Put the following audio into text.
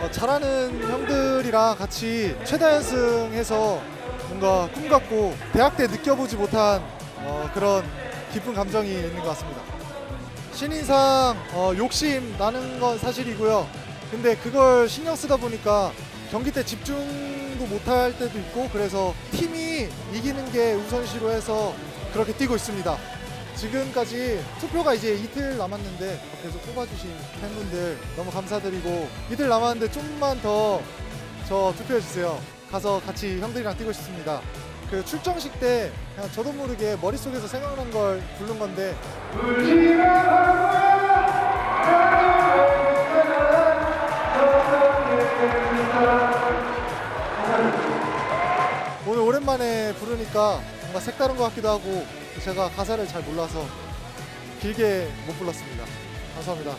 어, 잘하는 형들이랑 같이 최다 연승해서 뭔가 꿈 같고 대학 때 느껴보지 못한 어, 그런 기쁜 감정이 있는 것 같습니다. 신인상 어, 욕심 나는 건 사실이고요. 근데 그걸 신경 쓰다 보니까 경기 때 집중도 못할 때도 있고 그래서 팀이 이기는 게 우선시로 해서 그렇게 뛰고 있습니다. 지금까지 투표가 이제 이틀 남았는데 계속 뽑아주신 팬분들 너무 감사드리고 이틀 남았는데 좀만 더 저 투표해 주세요. 가서 같이 형들이랑 뛰고 싶습니다. 그 출정식 때 그냥 저도 모르게 머릿속에서 생각난 걸 부른 건데 오늘 오랜만에 부르니까 뭔가 색다른 것 같기도 하고 제가 가사를 잘 몰라서 길게 못 불렀습니다. 감사합니다.